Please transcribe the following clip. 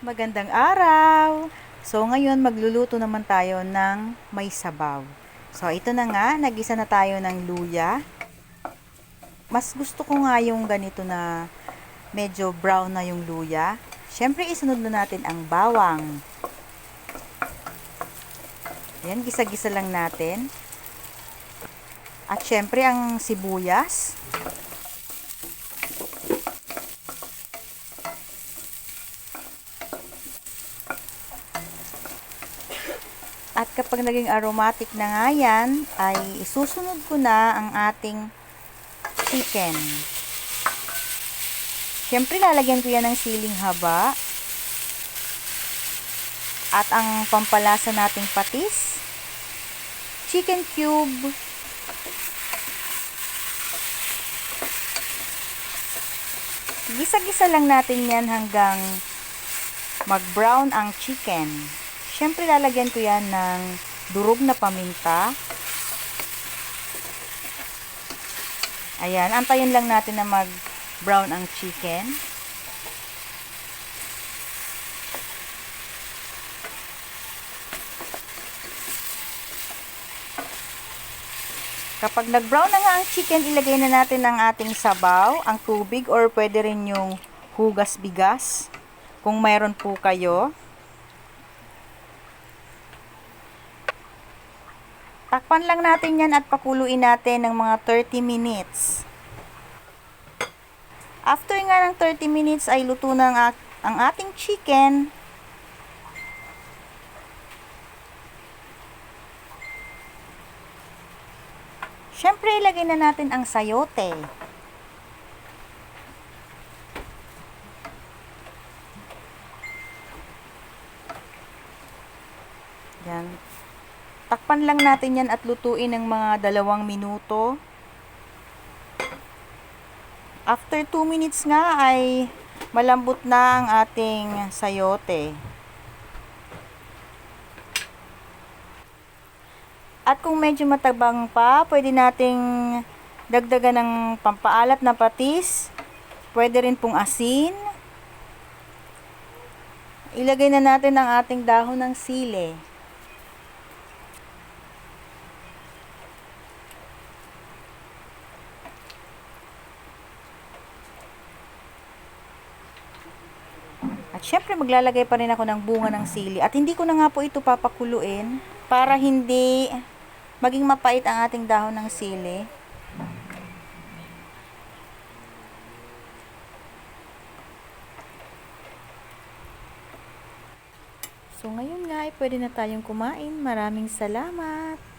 Magandang araw! So ngayon magluluto naman tayo ng may sabaw. So ito na nga, nagisa na tayo ng luya. Mas gusto ko nga yung ganito na medyo brown na yung luya. Siyempre isunod na natin ang bawang. Yan, gisa-gisa lang natin. At syempre ang sibuyas. At kapag naging aromatic na nga yan, ay isusunod ko na ang ating chicken. Siyempre, lalagyan ko yan ng siling haba. At ang pampalasa nating patis, chicken cube, Gisa-gisa lang natin yan hanggang mag-brown ang chicken. Siyempre, lalagyan ko yan ng durog na paminta. Ayan, antayin lang natin na mag-brown ang chicken. Kapag nag-brown na nga ang chicken, ilagay na natin ang ating sabaw, ang tubig, or pwede rin yung hugas bigas, kung mayroon po kayo. Takpan lang natin yan at pakuluin natin ng mga 30 minutes. After nga ng 30 minutes ay luto na ang, ang ating chicken. Siyempre, ilagay na natin ang sayote. Yan. Takpan lang natin yan at lutuin ng mga dalawang minuto. After 2 minutes nga ay malambot na ang ating sayote. At kung medyo matabang pa, pwede nating dagdagan ng pampaalat na patis. Pwede rin pong asin. Ilagay na natin ang ating dahon ng sili. At syempre maglalagay pa rin ako ng bunga ng sili. At hindi ko na nga po ito papakuluin para hindi maging mapait ang ating dahon ng sili. So ngayon nga ay pwede na tayong kumain. Maraming salamat.